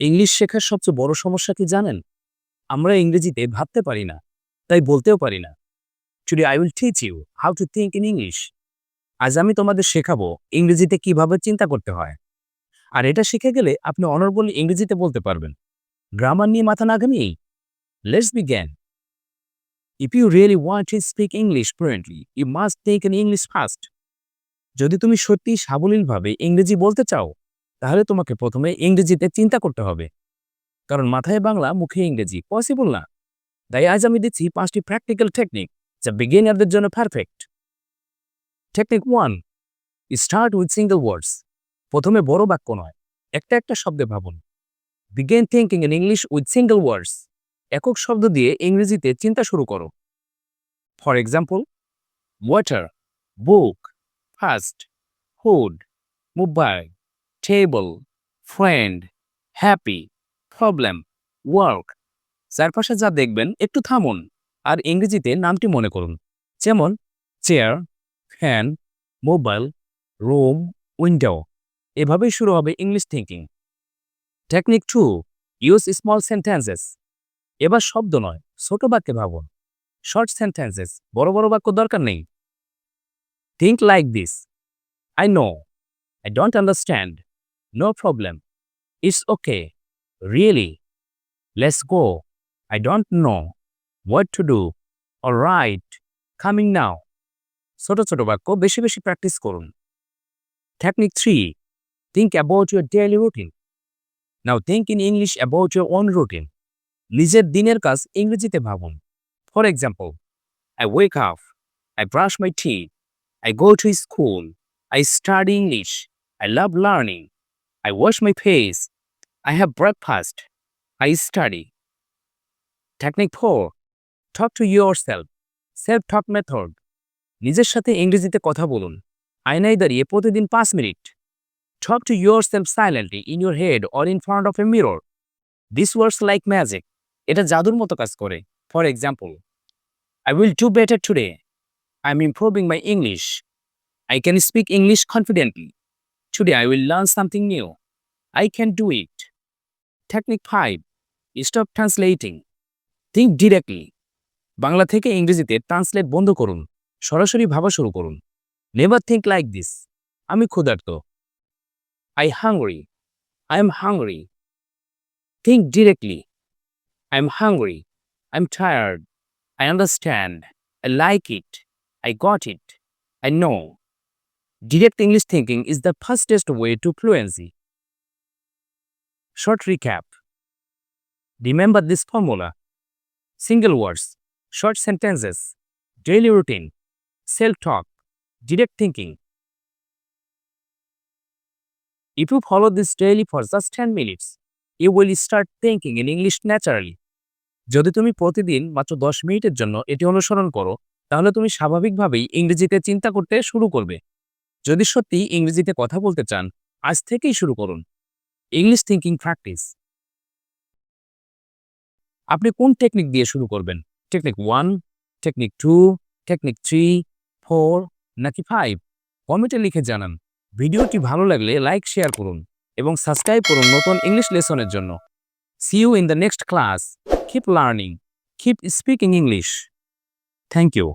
English শেখার সবচেয়ে বড় সমস্যা কি জানেন? আমরা ইংরেজিতে ভাবতে পারি না, তাই বলতেও পারি না। Today I will teach you how to think in English আজ আমি তোমাদের শেখাবো ইংরেজিতে কীভাবে চিন্তা করতে হয়। আর এটা শিখে গেলে আপনি অনর্বল ইংরেজিতে বলতে পারবেন। গ্রামার নিয়ে মাথা না ঘামিয়েই। Let's begin if you really want to speak English fluently you must take an English first যদি তুমি সত্যি সাবলীলভাবে ইংরেজি বলতে চাও তাহলে তোমাকে প্রথমে ইংরেজিতে চিন্তা করতে হবে। কারণ মাথায় বাংলা, মুখে ইংরেজি পসিবল না। তাই আজ আমি দিচ্ছি পাঁচটি প্র্যাকটিক্যাল টেকনিক যা বিগিনারদের জন্য perfect technique one start with single words প্রথমে বড় বাক্য নয়, একটা একটা শব্দে ভাবুন। Begin thinking in English with single words একক শব্দ দিয়ে ইংরেজিতে চিন্তা শুরু করো। For example water book fast food mobile table friend happy problem work চারপাশে যা দেখবেন, একটু থামুন আর ইংরেজিতে নামটি মনে করুন। যেমন chair fan mobile room window এভাবেই শুরু হবে English thinking technique two use small sentences এবার শব্দ নয়, ছোট বাক্যে ভাবুন। শর্ট সেন্টেন্সেস বড় বড় বাক্য দরকার নেই। Think like this I know I don't understand no problem it's okay really let's go I don't know what to do or right coming now ছোট ছোট বাক্য বেশি বেশি প্র্যাকটিস করুন। Technique three think about your daily routine now think in English about your own routine নিজের দিনের কাজ ইংরেজিতে ভাবুন। For example I wake up I brush my teeth I go to school I study English I love learning I wash my face I have breakfast I study technique four talk to yourself talk method নিজের সাথে ইংরেজিতে কথা বলুন। আয়নায় দাঁড়িয়ে প্রতিদিন পাঁচ minute. Talk to yourself silently in your head or in front of a mirror this works like magic এটা জাদুর মতো কাজ করে। For example I will do better today I am improving my English I can speak English confidently today I will learn something new I can do it technique five stop translating think directly Bangla থেকে ইংরেজিতে translate বন্ধ করুন। সরাসরি ভাবা শুরু করুন। Never think like this আমি ক্ষুধার্ত। I hungry I am hungry think directly I am hungry I am tired I understand I like it I got it I know direct English thinking is the fastest way to fluency Short recap. Remember this formula. Single words, short sentences, daily routine, self-talk, direct thinking. If you follow this daily for just 10 minutes, you will start thinking in English naturally. যদি তুমি প্রতিদিন মাত্র দশ মিনিটের জন্য এটি অনুসরণ করো তাহলে তুমি স্বাভাবিকভাবেই ইংরেজিতে চিন্তা করতে শুরু করবে যদি সত্যি ইংরেজিতে কথা বলতে চান, আজ থেকেই শুরু করুন। ইংলিশ থিঙ্কিং প্র্যাকটিস আপনি কোন টেকনিক দিয়ে শুরু করবেন? Technique one technique two technique three four নাকি ফাইভ কমেন্টে লিখে জানান। ভিডিওটি ভালো লাগলে লাইক শেয়ার করুন এবং সাবস্ক্রাইব করুন নতুন ইংলিশ লেসনের জন্য। See you in the next class keep learning keep speaking English thank you